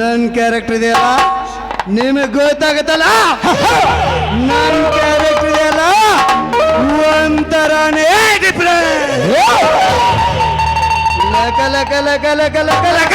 ನನ್ನ ಕ್ಯಾರೆಕ್ಟರ್ ಇದೆಯಲ್ಲ ನಿಮಗೆ ಗೊತ್ತಾಗತ್ತಲ್ಲ? ನನ್ನ ಕ್ಯಾರೆಕ್ಟರ್ ಇದೆಯಲ್ಲ ಒಂಥರನೇ ಡಿಫ್ರೆಂಟ್ ಲಕ ಲಕ ಲಕ ಲಕ ಲಕ ಲಕ.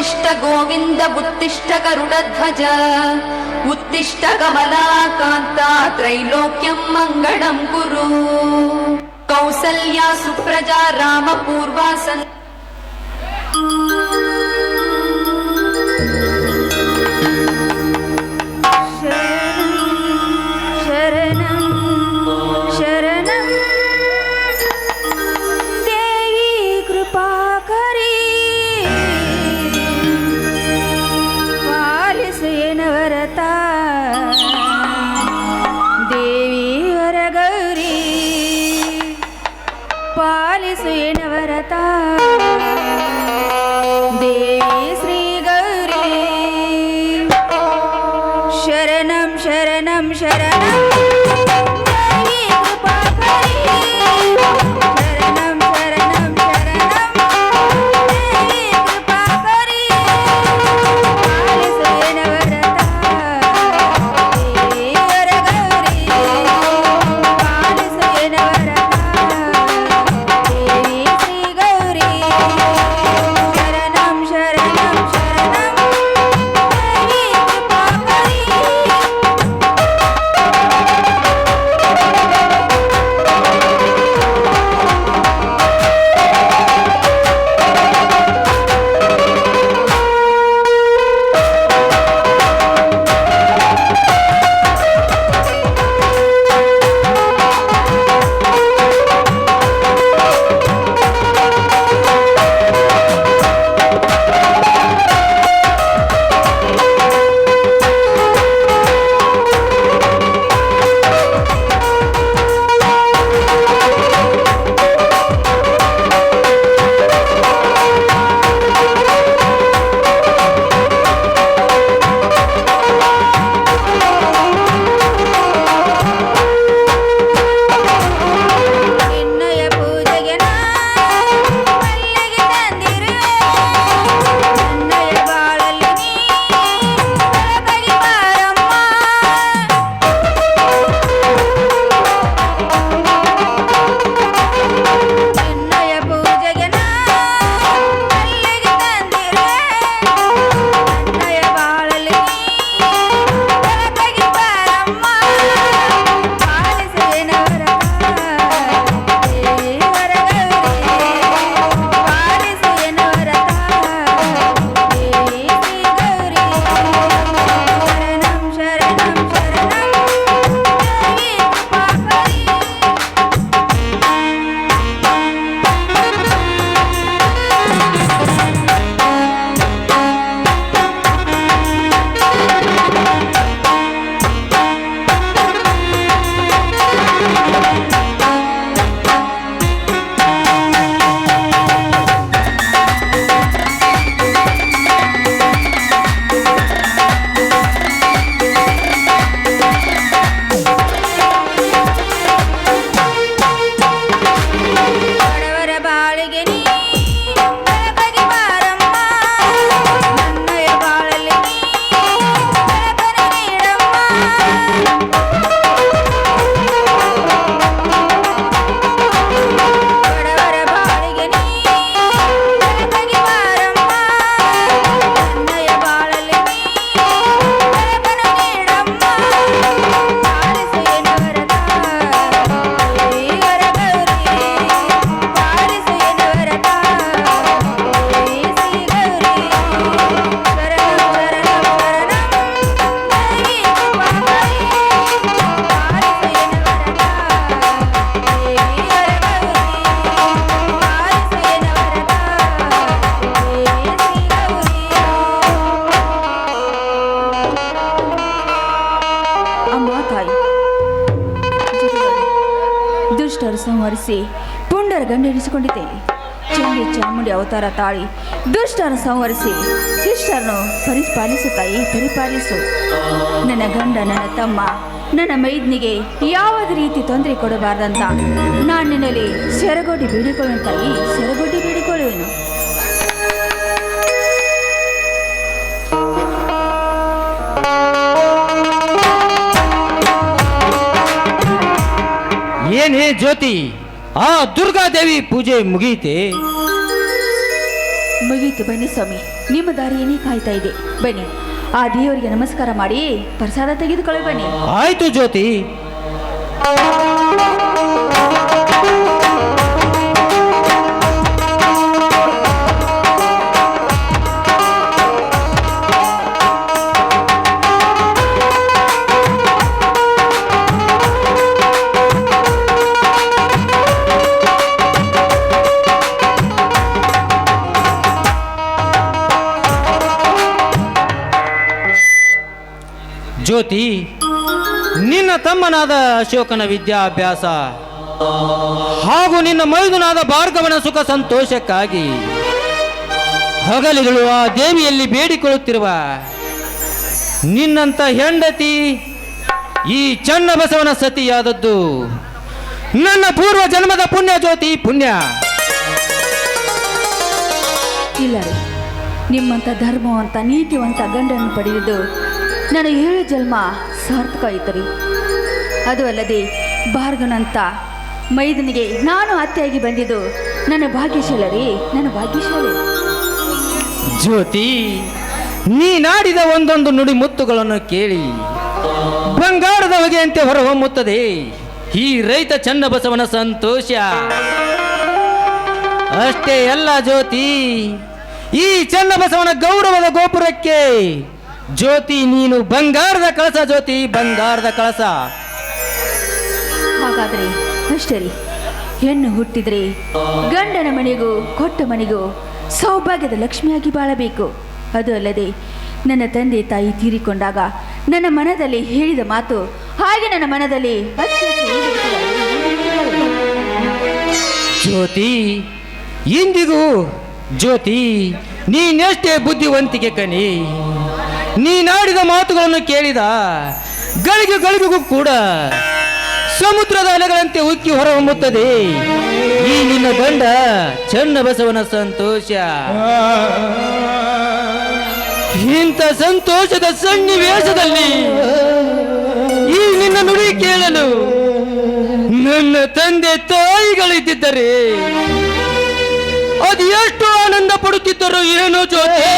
उत्तिष्ठ गोविन्द उत्तिष्ठ गरुडध्वज उत्तिष्ठ कमलाकान्ता त्रैलोक्यम् मङ्गलम् कुरु कौसल्या सुप्रजा रामपूर्वासन् ಪಾಲಿಸು ಎನವರತಾ ಅವತಾರ ತಾಳಿ ದುಷ್ಟರ ಸಂವರಿಸಿ ಶಿಷ್ಟರನ್ನು ಪರಿಪಾಲಿಸು ತಾಯಿ ಪರಿಪಾಲಿಸು. ನನ್ನ ಗಂಡ, ನನ್ನ ತಮ್ಮ, ನನ್ನ ಮೈದ್ನಿಗೆ ಯಾವ ರೀತಿ ತೊಂದರೆ ಕೊಡಬಾರ್ದಂತ ನಾನು ನಿನ್ನಲ್ಲಿ ಸೆರಗೋಡಿ ತಾಯಿ ಸೆರಗೋಡಿ ಬೇಡಿಕೊಳ್ಳುವೆನು. ಏನೇ ಜ್ಯೋತಿ? ಆ ದುರ್ಗಾದೇವಿ ಪೂಜೆ ಮುಗೀತೆ ಮುಗಿಯಿತು ಬನ್ನಿ ಸ್ವಾಮಿ. ನಿಮ್ಮ ದಾರಿ ಏನೇ ಕಾಯ್ತಾ ಇದೆ. ಬನ್ನಿ. ಆ ದೇವರಿಗೆ ನಮಸ್ಕಾರ ಮಾಡಿ ಪ್ರಸಾದ ತೆಗೆದುಕೊಳ್ಳಿ ಬನ್ನಿ. ಆಯ್ತು ಜ್ಯೋತಿ. ಮೈದುನಾದ ಅಶೋಕನ ವಿದ್ಯಾಭ್ಯಾಸ ಹಾಗೂ ನಿನ್ನ ಮೈದುನಾದ ಭಾರ್ಗವನ ಸುಖ ಸಂತೋಷಕ್ಕಾಗಿ ಹಗಲಿಗಳು ಆ ದೇವಿಯಲ್ಲಿ ಬೇಡಿಕೊಳ್ಳುತ್ತಿರುವ ನಿನ್ನಂತ ಹೆಂಡತಿ ಈ ಚನ್ನ ಬಸವನ ಸತಿಯಾದದ್ದು. ನನ್ನ ಪೂರ್ವ ಜನ್ಮದ ಪುಣ್ಯ ಜ್ಯೋತಿ ಪುಣ್ಯ. ಇಲ್ಲ ನಿಮ್ಮಂಥ ಧರ್ಮವಂತ, ನೀತಿವಂತ ಗಂಡನ್ನು ಪಡೆಯುವುದು ನನ್ನ ಏಳು ಜನ್ಮ ಸಾರ್ಥಕ ಐತರಿ. ಅದು ಅಲ್ಲದೆ ಬಾರ್ಗನಂತ ಮೈದನಿಗೆ ನಾನು ಅತ್ತೆಯಾಗಿ ಬಂದಿದ್ದು ನನ್ನ ಭಾಗ್ಯಶಾಲ ರೀ ನನ್ನ ಭಾಗ್ಯಶಾಲಿ ಜ್ಯೋತಿ ನೀನಾಡಿದ ಒಂದೊಂದು ನುಡಿ ಮುತ್ತುಗಳನ್ನು ಕೇಳಿ. ಬಂಗಾರದ ಹೊಗೆಯಂತೆ ಹೊರಹೊಮ್ಮುತ್ತದೆ. ಈ ರೈತ ಚನ್ನಬಸವನ ಸಂತೋಷ. ಅಷ್ಟೇ ಅಲ್ಲ ಜ್ಯೋತಿ, ಈ ಚನ್ನಬಸವನ ಗೌರವದ ಗೋಪುರಕ್ಕೆ ಜ್ಯೋತಿ ನೀನು ಬಂಗಾರದ ಕಳಸ ಜ್ಯೋತಿ, ಬಂಗಾರದ ಕಳಸ. ಹಾಗಾದ್ರೆ ಅಷ್ಟೇ ರೀ ಹೆಣ್ಣು ಹುಟ್ಟಿದ್ರೆ ಗಂಡನ ಮನೆಗೂ ಕೊಟ್ಟ ಮನೆಗೂ ಸೌಭಾಗ್ಯದ ಲಕ್ಷ್ಮಿಯಾಗಿ ಬಾಳಬೇಕು. ಅದು ಅಲ್ಲದೆ ನನ್ನ ತಂದೆ ತಾಯಿ ತೀರಿಕೊಂಡಾಗ ನನ್ನ ಮನದಲ್ಲಿ ಹೇಳಿದ ಮಾತು ಹಾಗೆ ನನ್ನ ಮನದಲ್ಲಿ ಜ್ಯೋತಿ, ಇಂದಿಗೂ ಜ್ಯೋತಿ, ನೀನೆಷ್ಟೇ ಬುದ್ಧಿವಂತಿಕೆ ಕನಿ ನೀನಾಡಿದ ಮಾತುಗಳನ್ನು ಕೇಳಿದ ಗಳಿಗೆ ಗಳಿಗೆಗೂ ಕೂಡ ಸಮುದ್ರದ ಅಲೆಗಳಂತೆ ಉಕ್ಕಿ ಹೊರಹೊಮ್ಮುತ್ತದೆ. ಈ ನಿನ್ನ ಗಂಡ ಚನ್ನಬಸವನ ಸಂತೋಷ. ಇಂಥ ಸಂತೋಷದ ಸನ್ನಿವೇಶದಲ್ಲಿ ಈ ನಿನ್ನ ನುಡಿ ಕೇಳಲು ನನ್ನ ತಂದೆ ತಾಯಿಗಳಿದ್ದರೆ ಅದು ಎಷ್ಟು ಆನಂದ ಪಡುತ್ತಿದ್ದರು ಏನೋ ಜ್ಯೋತಿ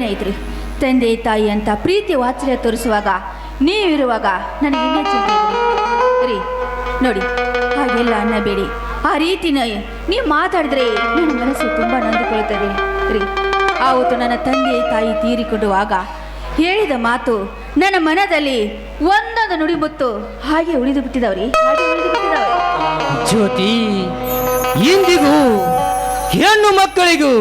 ಏನಾಯ್ತ್ರಿ ತಂದೆ, ತಾಯಿ ಅಂತ ಪ್ರೀತಿ ವಾತ್ಸಲ್ಯ ತೋರಿಸುವಾಗ ನೀವಿರುವಾಗ ನನಗೆ ಇನ್ನೇ ರೀ, ನೋಡಿ, ಹಾಗೆಲ್ಲ ಅನ್ನಬೇಡಿ. ಆ ರೀತಿನ ನೀವು ಮಾತಾಡಿದ್ರೆ ನನ್ನ ಮನಸ್ಸು ತುಂಬ ನೊಂದುಕೊಳ್ಳುತ್ತದೆ ರೀ, ಆವತ್ತು ನನ್ನ ತಂದೆ, ತಾಯಿ ತೀರಿಕೊಡುವಾಗ ಹೇಳಿದ ಮಾತು ನನ್ನ ಮನದಲ್ಲಿ ಒಂದೊಂದು ನುಡಿಮುತ್ತು ಹಾಗೆ ಉಳಿದು ಬಿಟ್ಟಿದವ್ರಿ. ಹಾಗೆ ಉಳಿದು ಬಿಟ್ಟಿದವ್ರಿ. ಜ್ಯೋತಿ, ಇಂದಿಗೂ ಹೆಣ್ಣು ಮಕ್ಕಳಿಗೂ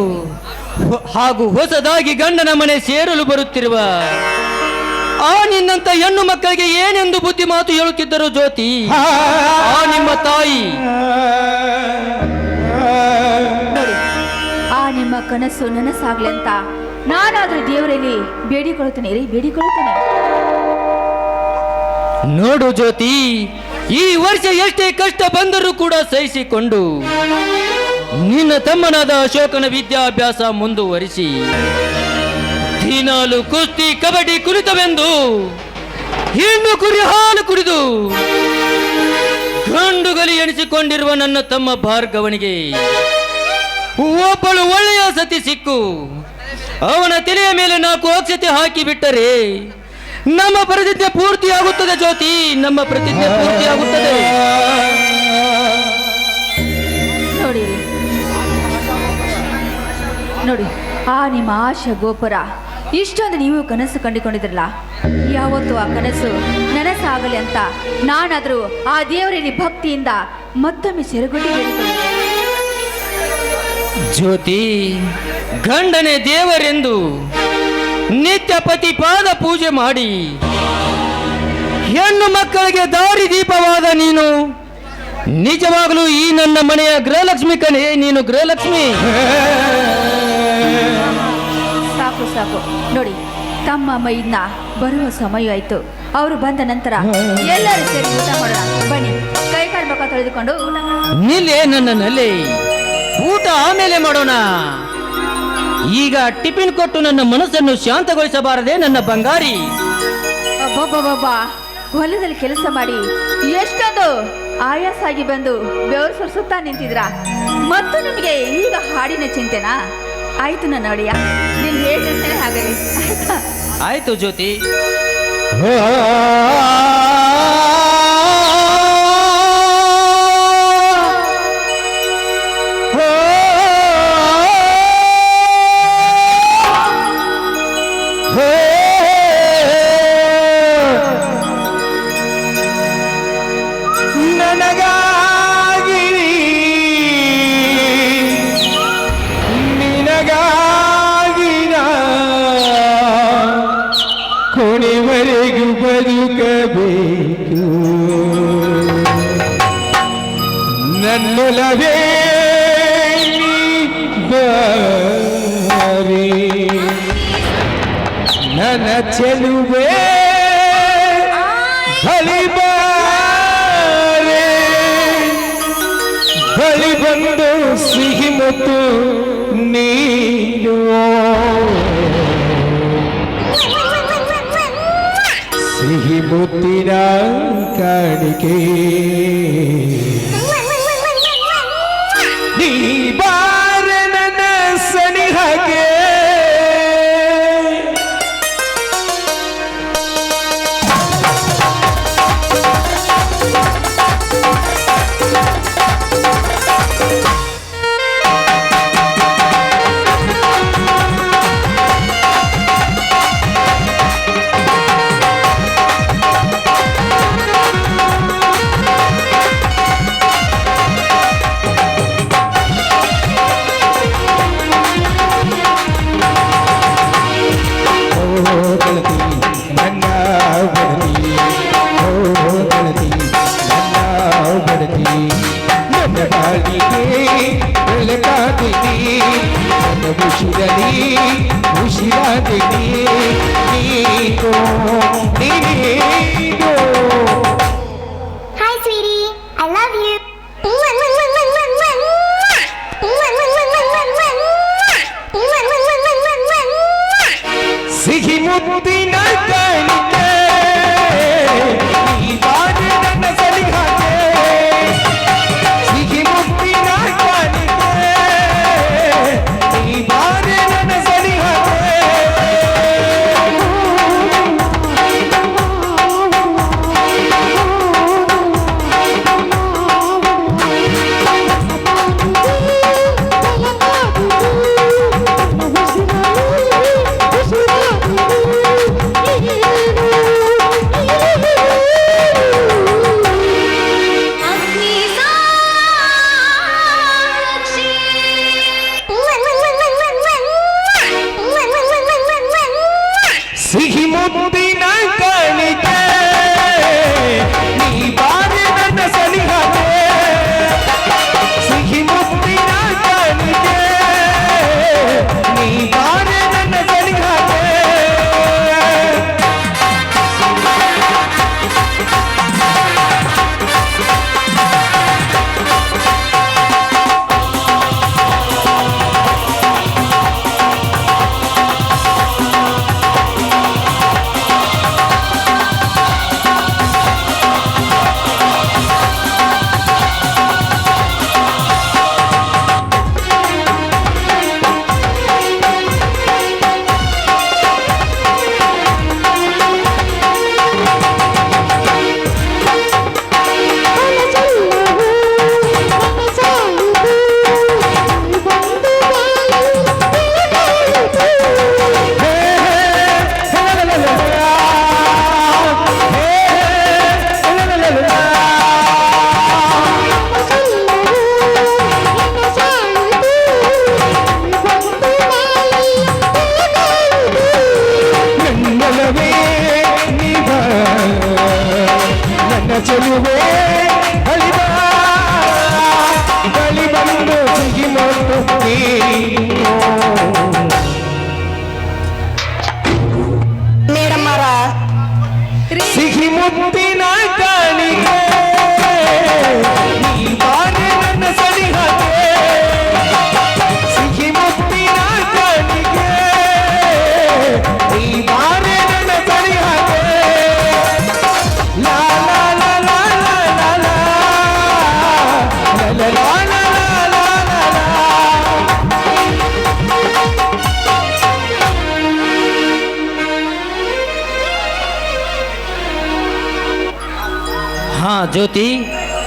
ಹಾಗೂ ಹೊಸದಾಗಿ ಗಂಡನ ಮನೆ ಸೇರಲು ಬರುತ್ತಿರುವ ಆ ನಿನ್ನಂತ ಹೆಣ್ಣು ಮಕ್ಕಳಿಗೆ ಏನೆಂದು ಬುದ್ಧಿ ಮಾತು ಹೇಳುತ್ತಿದ್ದರು ಜ್ಯೋತಿ? ಆ ನಿಮ್ಮ ತಾಯಿ? ಆ ನಿಮ್ಮ ಕನಸು ನನಸಾಗ್ಲಿ ಅಂತ ನಾನಾದ್ರೂ ದೇವರಲ್ಲಿ ಬೇಡಿಕೊಳ್ಳುತ್ತೇನೆ ರೀ ಬೇಡಿಕೊಳ್ಳುತ್ತೇನೆ. ನೋಡು ಜ್ಯೋತಿ ಈ ವರ್ಷ ಎಷ್ಟೇ ಕಷ್ಟ ಬಂದರೂ ಕೂಡ ಸಹಿಸಿಕೊಂಡು ನಿನ್ನ ತಮ್ಮನಾದ ಅಶೋಕನ ವಿದ್ಯಾಭ್ಯಾಸ ಮುಂದುವರಿಸಿ, ದಿನಾಲು ಕುಸ್ತಿ, ಕಬಡ್ಡಿ ಕುರಿತವೆಂದು ಹೆಣ್ಣು ಕುರಿ ಹಾಲು ಕುಡಿದು ಗಂಡುಗಲಿ ಎಣಿಸಿಕೊಂಡಿರುವ ನನ್ನ ತಮ್ಮ ಭಾರ್ಗವನಿಗೆ ಒಬ್ಬಳು ಒಳ್ಳೆಯ ಸತಿ ಸಿಕ್ಕು. ಅವನ ತಲೆಯ ಮೇಲೆ ನಾಲ್ಕು ಅಕ್ಷತೆ ಹಾಕಿ ಬಿಟ್ಟರೆ ನಮ್ಮ ಪ್ರತಿಜ್ಞೆ ಪೂರ್ತಿಯಾಗುತ್ತದೆ ಜ್ಯೋತಿ, ನಮ್ಮ ಪ್ರತಿಜ್ಞೆ ಪೂರ್ತಿಯಾಗುತ್ತದೆ. ನೋಡಿ. ಆ ನಿಮ್ಮ ಆಶೆ ಗೋಪುರ. ಇಷ್ಟೊಂದು ನೀವು ಕನಸು ಕಂಡುಕೊಂಡಿದ್ರಲ್ಲ? ಯಾವತ್ತು ಆ ಕನಸು ನನಸಾಗಲಿ ಅಂತ ನಾನಾದರೂ ಆ ದೇವರಲ್ಲಿ ಭಕ್ತಿಯಿಂದ ಮತ್ತೊಮ್ಮೆ ಸೆರಗುಡಿ ಜ್ಯೋತಿ, ಗಂಡನೇ ದೇವರೆಂದು ನಿತ್ಯ ಪತಿ ಪಾದ ಪೂಜೆ ಮಾಡಿ. ಹೆಣ್ಣು ಮಕ್ಕಳಿಗೆ ದಾರಿ ದೀಪವಾದ ನೀನು. ನಿಜವಾಗಲೂ ಈ ನನ್ನ ಮನೆಯ ಗೃಹಲಕ್ಷ್ಮಿ ಕಣೆ, ನೀನು ಗೃಹಲಕ್ಷ್ಮಿ. ಸಾಕು. ನೋಡಿ ತಮ್ಮ ಮೈನ ಬರುವ ಸಮಯ ಆಯ್ತು. ಅವರು ಬಂದ ನಂತರ ಎಲ್ಲರೂ ಸೇರಿ ಊಟ ಮಾಡೋಣ. ಬನ್ನಿ ಕೈ ಕಾಲು ಮುಖ ತೊಳೆದುಕೊಂಡು ಊಟ ನಿಲ್ಲೆ ನನ್ನಲ್ಲಿ ಊಟ ಆಮೇಲೆ ಮಾಡೋಣ. ಈಗ ಟಿಫಿನ್ ಕೊಟ್ಟು ನನ್ನ ಮನಸ್ಸನ್ನು ಶಾಂತಗೊಳಿಸಬಾರದೆ ನನ್ನ ಬಂಗಾರಿ. ಒಬ್ಬೊಬ್ಬೊಬ್ಬ ಹೊಲದಲ್ಲಿ ಕೆಲಸ ಮಾಡಿ ಎಷ್ಟೊಂದು ಆಯಾಸ ಆಗಿ ಬಂದು ಬೆವರು ಸುರಿಸುತ್ತಾ ನಿಂತಿದ್ರ ಮತ್ತು ನಿಮಗೆ ಈಗ ಹಾಡಿನ ಚಿಂತೆನಾ? ಆಯ್ತು ನನ್ನ ಒಡೆಯ ನೀನು ಹೇಳ್ತೇನೆ ಹಾಗಲಿ ಆಯ್ತಾ ಆಯ್ತು ಜ್ಯೋತಿ ಬಳಿ ಬಂದು ಸಿಹಿ ಮತ್ತು ನೀನು ಸಿಹಿ ಮುತ್ತಿನ ಕಾಣಿಕೆ ಜ್ಯೋತಿ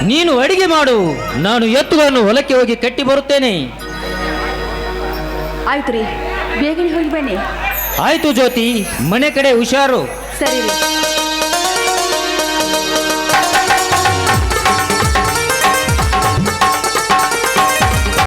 ನೀನು ಅಡಿಗೆ ಮಾಡು. ನಾನು ಎತ್ತುಗಳನ್ನು ಹೊಲಕ್ಕೆ ಹೋಗಿ ಕಟ್ಟಿ ಬರುತ್ತೇನೆ. ಆಯ್ತು ರೀ. ಬೇಗನೆ ಹೋಗಿ ಬನ್ನಿ. ಆಯ್ತು ಜ್ಯೋತಿ ಮನೆ ಕಡೆ ಹುಷಾರು. ಸರಿ